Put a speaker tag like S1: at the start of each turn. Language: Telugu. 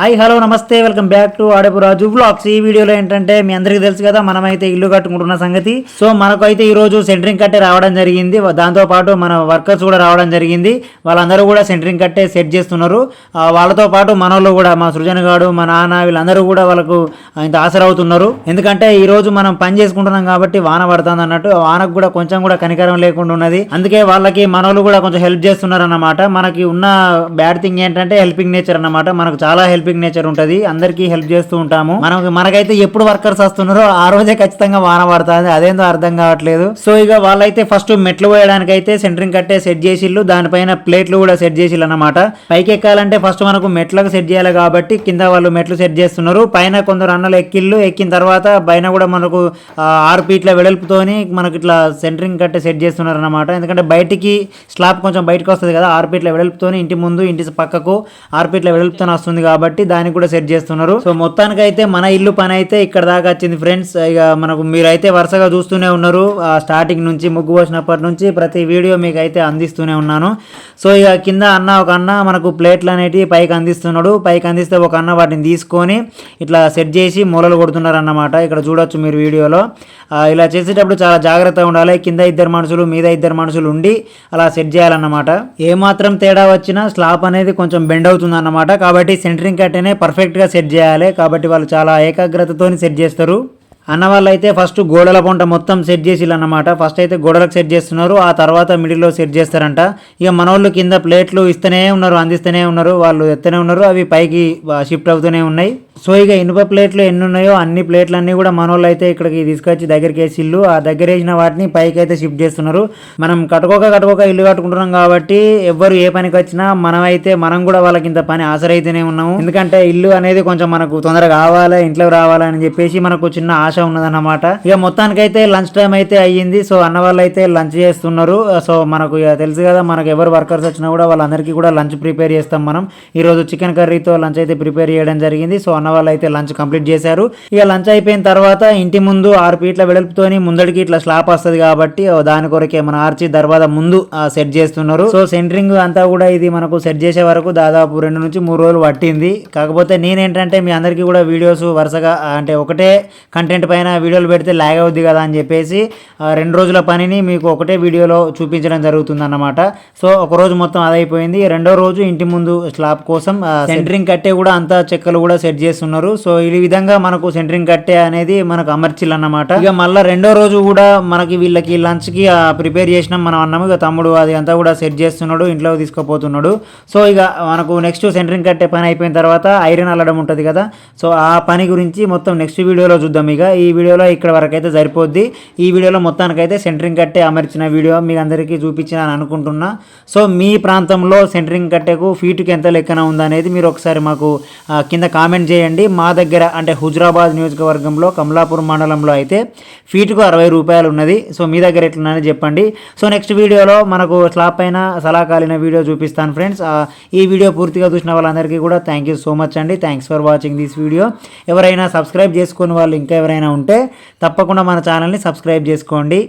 S1: హాయ్ హలో నమస్తే welcome back to Adapu Raju vlogs ఈ వీడియోలో ఏంటంటే మీ అందరికీ తెలుసు కదా మనమైతే ఇల్లు కట్టుకుంటున్న సంగతి. సో మనకైతే ఈ రోజు సెంటరింగ్ కట్టే రావడం జరిగింది. దాంతో పాటు మన వర్కర్స్ కూడా రావడం జరిగింది. వాళ్ళందరూ కూడా సెంటరింగ్ కట్టే సెట్ చేస్తున్నారు. వాళ్ళతో పాటు మనోళ్ళు కూడా మా సృజన్ గాడు మా నాన్న వీళ్ళందరూ కూడా వాళ్ళకు ఇంత ఆసరవుతున్నారు ఎందుకంటే ఈ రోజు మనం పని చేసుకుంటున్నాం కాబట్టి వాన పడుతుంది అన్నట్టు వానకు కూడా కొంచెం కూడా కనికరం లేకుండా ఉన్నది. అందుకే వాళ్ళకి మనోళ్ళు కూడా కొంచెం హెల్ప్ చేస్తున్నారు అన్నమాట మనకి ఉన్న బ్యాడ్ థింగ్ ఏంటంటే హెల్పింగ్ నేచర్ అన్నమాట. మనకు చాలా హెల్ప్ హెల్పింగ్ నేచర్ ఉంటది. అందరికీ హెల్ప్ చేస్తూ ఉంటాము. మనకి మనకైతే ఎప్పుడు వర్కర్స్ వస్తున్నారో ఆ రోజే ఖచ్చితంగా వాన పడుతుంది. అదేందో అర్థం కావట్లేదు. సో ఇక వాళ్ళైతే ఫస్ట్ మెట్లు పోయడానికి అయితే సెంటరింగ్ కట్టే సెట్ చేసిళ్ళు. దానిపైన ప్లేట్లు కూడా సెట్ చేసిల్లు అన్నమాట. పైకి ఎక్కాలంటే ఫస్ట్ మనకు మెట్లకు సెట్ చేయాలి కాబట్టి కింద వాళ్ళు మెట్లు సెట్ చేస్తున్నారు. పైన కొందరు అన్నలు ఎక్కిళ్ళు. ఎక్కిన తర్వాత పైన కూడా మనకు ఆరు ఫీట్ల వెడల్పుతోని మనకి ఇట్లా సెంటరింగ్ కట్టే సెట్ చేస్తున్నారు అన్నమాట. ఎందుకంటే బయటికి స్లాబ్ కొంచెం బయటకు వస్తుంది కదా ఆరు ఫీట్ల వెడల్పుతోని ఇంటి ముందు ఇంటి పక్కకు ఆరు ఫీట్ల వెడల్పుతో వస్తుంది కాబట్టి దానికి కూడా సెట్ చేస్తున్నారు. సో మొత్తానికి అయితే మన ఇల్లు పని అయితే ఇక్కడ దాకా వచ్చింది ఫ్రెండ్స్. ఇక మనకు మీరైతే వరుసగా చూస్తూనే ఉన్నారు. స్టార్టింగ్ నుంచి ముగ్గు పోసినప్పటి నుంచి ప్రతి వీడియో మీకు అయితే అందిస్తూనే ఉన్నాను. సో ఇక కింద అన్న ఒక అన్న మనకు ప్లేట్లు అనేటివి పైకి అందిస్తున్నాడు. పైకి అందిస్తే ఒక అన్న వాటిని తీసుకొని ఇట్లా సెట్ చేసి మూలలు కొడుతున్నారు అన్నమాట ఇక్కడ చూడొచ్చు మీరు వీడియోలో. ఇలా చేసేటప్పుడు చాలా జాగ్రత్తగా ఉండాలి. కింద ఇద్దరు మనుషులు మీద ఇద్దరు మనుషులు ఉండి అలా సెట్ చేయాలన్నమాట. ఏ మాత్రం తేడా వచ్చినా స్లాబ్ అనేది కొంచెం బెండ్ అవుతుంది అన్నమాట కాబట్టి సెంటరింగ్ కట్టేనే పర్ఫెక్ట్గా సెట్ చేయాలి. కాబట్టి వాళ్ళు చాలా ఏకాగ్రతతోని సెట్ చేస్తారు. అన్న వాళ్ళు అయితే ఫస్ట్ గోడల పొంట మొత్తం సెట్ చేసి అన్నమాట ఫస్ట్ అయితే గోడలకు సెట్ చేస్తున్నారు. ఆ తర్వాత మిడిల్లో సెట్ చేస్తారంట. ఇక మనోళ్ళు కింద ప్లేట్లు ఇస్తూనే ఉన్నారు అందిస్తూనే ఉన్నారు. వాళ్ళు ఎత్తనే ఉన్నారు. అవి పైకి షిఫ్ట్ అవుతూనే ఉన్నాయి. సో ఇక ఇనుప ప్లేట్లు ఎన్ని ఉన్నాయో అన్ని ప్లేట్లు అన్ని కూడా మనోళ్ళు అయితే ఇక్కడికి తీసుకొచ్చి దగ్గరికి వేసి ఇల్లు ఆ దగ్గర వేసిన వాటిని పైకి అయితే షిఫ్ట్ చేస్తున్నారు. మనం కట్టుకోక కట్టుకోక ఇల్లు కట్టుకుంటున్నాం కాబట్టి ఎవ్వరు ఏ పనికి వచ్చినా మనం అయితే మనం కూడా వాళ్ళకి ఇంత పని ఆసరైతేనే ఉన్నాము. ఎందుకంటే ఇల్లు అనేది కొంచెం మనకు తొందరగా కావాలి ఇంట్లో రావాలని చెప్పేసి మనకు చిన్న ఆశ ఉన్నదన్నమాట. ఇక మొత్తానికైతే లంచ్ టైం అయితే అయ్యింది. సో అన్న వాళ్ళు అయితే లంచ్ చేస్తున్నారు. సో మనకు తెలుసు కదా మనకు ఎవరు వర్కర్స్ వచ్చినా కూడా వాళ్ళందరికీ కూడా లంచ్ ప్రిపేర్ చేస్తాం మనం. ఈరోజు చికెన్ కర్రీతో లంచ్ అయితే ప్రిపేర్ చేయడం జరిగింది. సో అన్న వాళ్ళు అయితే లంచ్ కంప్లీట్ చేశారు. ఇక లంచ్ అయిపోయిన తర్వాత ఇంటి ముందు ఆరు ఫీట్ల వెడల్పుతోని ముందడికి ఇట్లా స్లాప్ వస్తుంది కాబట్టి దాని కొరకే మన ఆర్చి దర్వాజా ముందు సెట్ చేస్తున్నారు. సో సెంటరింగ్ అంతా కూడా ఇది మనకు సెట్ చేసే వరకు దాదాపు రెండు నుంచి మూడు రోజులు పట్టింది. కాకపోతే నేనేంటంటే మీ అందరికీ కూడా వీడియోస్ వరుసగా అంటే ఒకటే కంటెంట్ పైన వీడియోలు పెడితే లాగ్ అవుద్ది కదా అని చెప్పేసి రెండు రోజుల పనిని మీకు ఒకటే వీడియోలో చూపించడం జరుగుతుంది అన్నమాట సో ఒక రోజు మొత్తం అదైపోయింది. రెండో రోజు ఇంటి ముందు స్లాబ్ కోసం సెంటరింగ్ కట్టే కూడా అంతా చెక్కలు కూడా సెట్ చేస్తున్నారు సో ఈ విధంగా మనకు సెంటరింగ్ కట్టే అనేది మనకు అమర్చిల్ అన్నమాట. ఇక మళ్ళీ రెండో రోజు కూడా మనకి వీళ్ళకి లంచ్కి ప్రిపేర్ చేసినాం మనం అన్నాము. ఇక తమ్ముడు అది అంతా కూడా సెట్ చేస్తున్నాడు ఇంట్లో తీసుకుపోతున్నాడు. సో ఇక మనకు నెక్స్ట్ సెంటరింగ్ కట్టే పని అయిపోయిన తర్వాత ఐరన్ అల్లడం ఉంటుంది కదా. సో ఆ పని గురించి మొత్తం నెక్స్ట్ వీడియోలో చూద్దాం ఇక. ఈ వీడియోలో ఇక్కడ వరకు అయితే సరిపోద్ది. ఈ వీడియోలో మొత్తానికైతే సెంటరింగ్ కట్టే అమర్చిన వీడియో మీకు అందరికీ చూపించిన అనుకుంటున్నా. సో మీ ప్రాంతంలో సెంటరింగ్ కట్టెకు ఫీటుకి ఎంత లెక్కన ఉందనేది మీరు ఒకసారి మాకు కింద కామెంట్ చేయండి. మా దగ్గర అంటే హుజురాబాద్ నియోజకవర్గంలో కమలాపూర్ మండలంలో అయితే ఫీటుకు అరవై రూపాయలు ఉన్నది. సో మీ దగ్గర ఎట్లున్నది చెప్పండి. సో నెక్స్ట్ వీడియోలో మనకు స్లాబ్ పైన సలాకాలిన వీడియో చూపిస్తాను ఫ్రెండ్స్. ఈ వీడియో పూర్తిగా చూసిన వాళ్ళందరికీ కూడా థ్యాంక్ యూ సో మచ్ అండి. Thanks for watching this video ఎవరైనా సబ్స్క్రైబ్ చేసుకుని వాళ్ళు ఇంకా ఎవరైనా ఉంటే తప్పకుండా మన ఛానల్ని సబ్స్క్రైబ్ చేసుకోండి.